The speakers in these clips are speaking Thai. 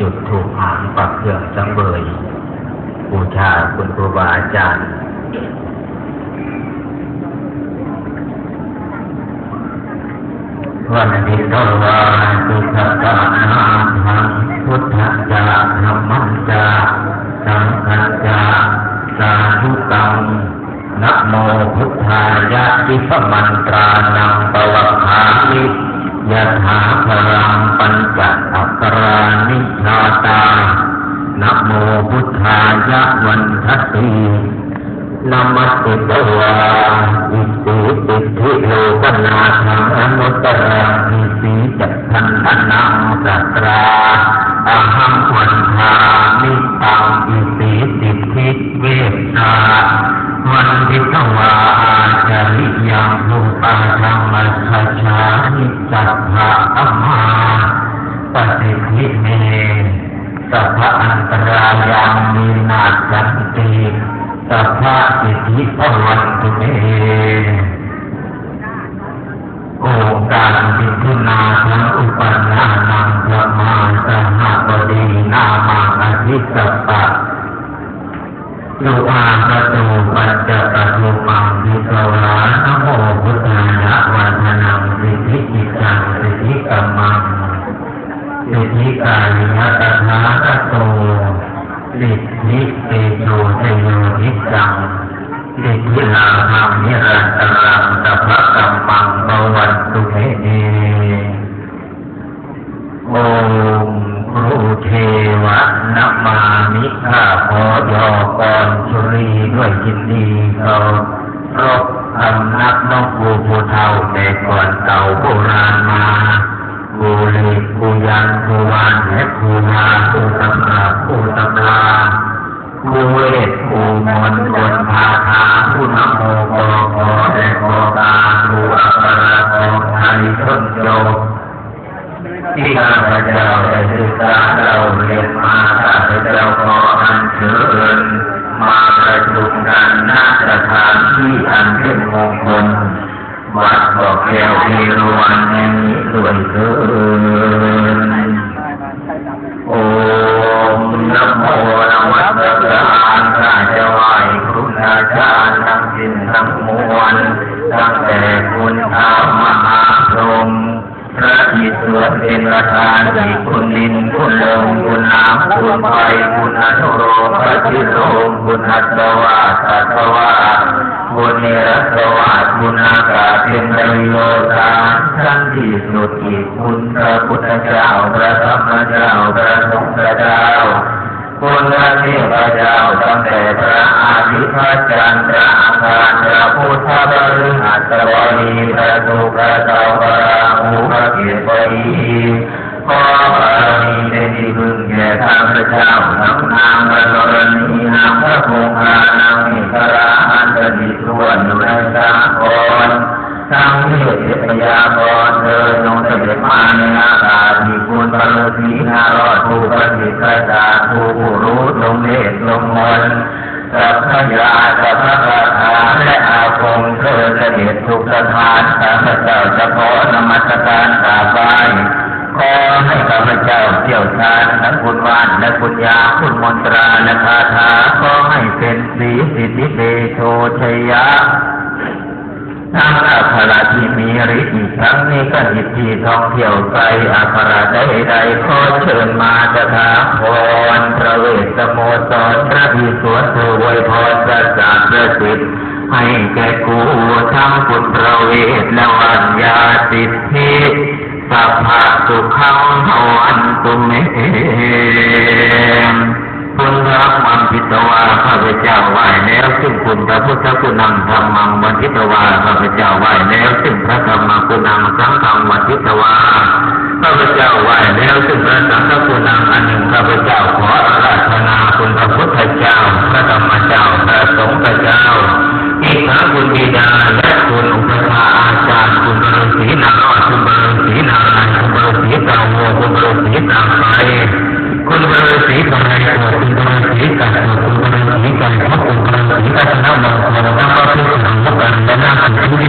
จุดถูกหอมปักเครื่องสังเบยบูชาคุณครูบาอาจารย์วันนี้ตวาสุขตานาทังพุทธจาธรรมจจาสังฆจาสาธุตังนะโมพุทธายะติปมันตรานังปวัคามิยะถาพลังปัญจ รานิชาตา นะโมพุทธายะวันทัตตินามัสสิตวาอิสิปิทิโลกนาทังอนุตตรังอิสีจัตทันทนังสัตราอหังวันทามิตังอิสีสิทิเวสาวันทิตวาอาจาริยังลุปาธรรมสัจฉานิสัพพะอมา ตรายังมีนาจันติสัพพะสิทธิภวันตุเมโอการบิทุนาทังอุปนานังพระมาสหบดีนามังอธิสัปปะโลอาปตูปัจจปตุมังวิกวานโมพุทธายะวันนังสิทธิจิตังสิทธิกัมมัง สิทธิกาลิยตถาคโตสิทธิเตโชเตโยนิจังสิทธิลาภังนิรันตรังสัพพะกัมมังภวันตุเมเอโอมครูเทวะนมามิข้าขอยอกรชุรีด้วยจินดีเขารบคำนักนกกูผู้เท่าแต่ก่อนเก่าโบราณมา กูลีกูยันกูวานและกูมากูตำรากูตัมรากูเวทกูมนต์บนพาทากูนโมกอขอและกตากูอัปราโกไทยชนโยที่ข้าพเจ้าได้ศึกษาานคุณดินคุณลมคุณน้ำคุณไฟคุณอนุโลมพระชิโลมคุณอัตวาสัตวาคุณเนรสวาคุณอากาศเป็นประโยชน์ทั้งที่สุดอีกคุณพระพุทธเจ้าพระธรรมเจ้าพระสงฆ์เจ้าคุณพระเทพเจ้าตั้งแต่พระอาทิตย์พระจันทร์พระอังคารพระพุทธบริหัสบดีพระสุขพระเจ้าพระหูพระเกศบดี ขอบารมีได้ที่พึ่งแก่ข้าพระเจ้าทั้งนางพระกรณีนางพระคงคานางมิตราอันตริส่วนอยู่ในสากรทั้งเทพพยากรเธอจงเสด็จมาในอากาศที่คุณพระฤาษีนารอดผู้ประสิทธิ์กระจาผู้รู้ลงเดชลงมนสัพพยาสัพพะราชาและอาคมเธอเสด็จทุกสถานข้าพเจ้าจะขอนมัสการกราบไห ขอให้ข้าพเจ้าเที่ยวชาญทั้งคุณวานและคุณยาคุณมนตราและคาถาขอให้เป็นสีสิทธิเดโชชยะทั้งอัคราที่มีฤทธิ์อีกทั้งนี้ก็หิที่ท่องเที่ยวไกลอัคราใดๆขอเชิญมาจะถาพรพระเวสสโมสรพระอิศวรเธอไวยพรประสาทประสิทธิ์ให้แก่กูทั้งคุณพระเวทและวัญญาสิทธิ สัพพะสุขังเฮวันตุเมคุณพระมันพิตวาข้าพเจ้าไหวแล้วซึ่งคุณพระพุทธคุณนำธรรมังวันทิตวาข้าพเจ้าไหวแล้วซึ่งพระธรรมคุณนำสังฆังวันทิตวาข้าพเจ้าไหวแล้วซึ่งพระสังฆคุณนำอันหนึ่งข้าพเจ้าขออาราธนาคุณพระพุทธเจ้าพระธรรมเจ้าพระสงฆ์เจ้าอีกทั้งคุณบิดา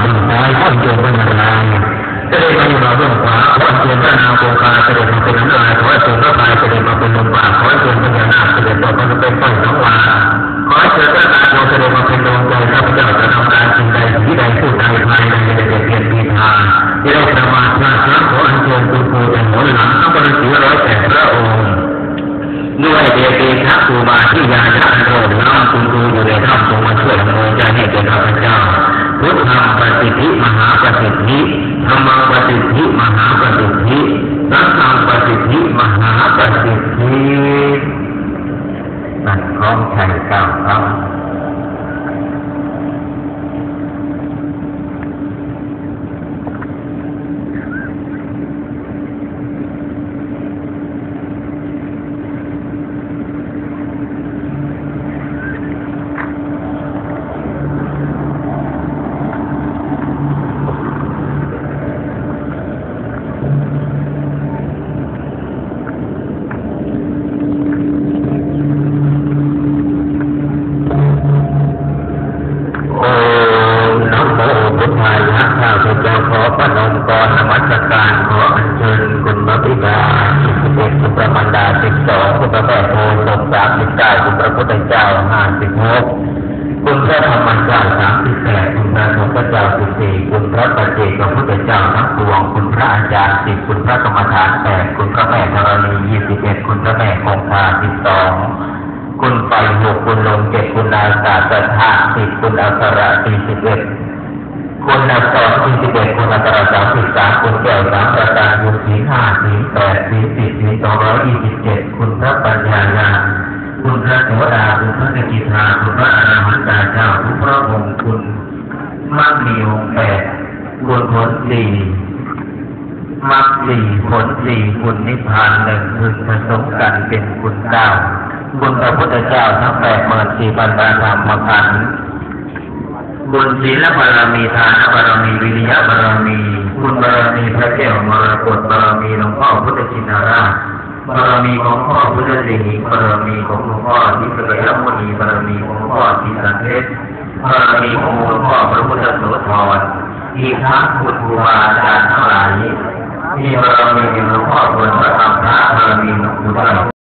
เบื้องซ้ายข้อนโยมเบื้องนลางเสด็จมาอยู่มาเบื้องขวาข้อนโยมพระนามโกคาเสด็จมาเป็นน้ำลายขอให้โยมพระพายเสด็จมาเป็นลมปากขอให้โยมพญานาคเสด็จมาเป็นต้นน้องวาขอให้เชิญพระตาโเสด็จมาเป็นดวงใจข้าพเจ้าจะทำการสิ่งใดสิ่งใดพูดใดภายใน ธิธรรมปฏิทิมหาปฏิทิสังฆังปฏิทิมหาปฏิทินั่นของชัยเก้าครับ โอมนะโมพุทธายะข้าพเจ้าขอประนมกรนมัสการขออัญเชิญคุณพระ บิดาสิบเอ็ดคุณพระมารดาสิบสองคุณพระแม่โพธิ์ศพสามสิบเก้าคุณพระพุทธเจ้าห้าสิบหกคุณพระธรรมเจ้าสามสิบแปดคุณพระสงฆ์เจ้าสิบสี่คุณพระปัจเจกพุทธเจ้าทั้งปวงคุณพระอาจารย์สิบคุณพระกรรมฐานแปดคุณพระแม่ธรณียี่สิบเอ็ดคุณพระแม่คงคาสิบสองคุณไฟหกคุณลมเจ็ดคุณอาสาสธาสิบคุณอัคระสี่สิบเอ็ด คุณอักษรสี่สิบเอ็ดคุณอัคระสามสิบสามคุณแก้วสามประการคุณสีห้าสีแปดสีสิบสีสองร้อยยี่สิบเจ็ดคุณพระปัญญาญาคุณพระเทวดาคุณพระสกิทาคุณพระอรหันตาเจ้าคุณพระองค์คุณมั่งมีองค์แปดคุณผลสี่มรรคสี่ผลสี่คุณนิพพานหนึ่งพึงผสมกันเป็นคุณเก้าบุญพระพุทธเจ้าทั้งแปดหมื่นสี่พันตาธรรมขัน บุญศีลบารมีทานบารมีวิริยะบารมีคุณบารมีพระแก้วมรกตบารมีหลวงพ่อพุทธชินราชบารมีของพ่อพุทธสิงห์บารมีของหลวงพ่อทิพยมุนีบารมีของพ่อทีสันเพชรบารมีของหลวงพ่อพระพุทธโสธรอีกทั้งคุณครูบาอาจารย์ทั้งหลายที่บารมีหลวงพ่อควรพระธรรมพระบารมีหลวงปู่เจ้า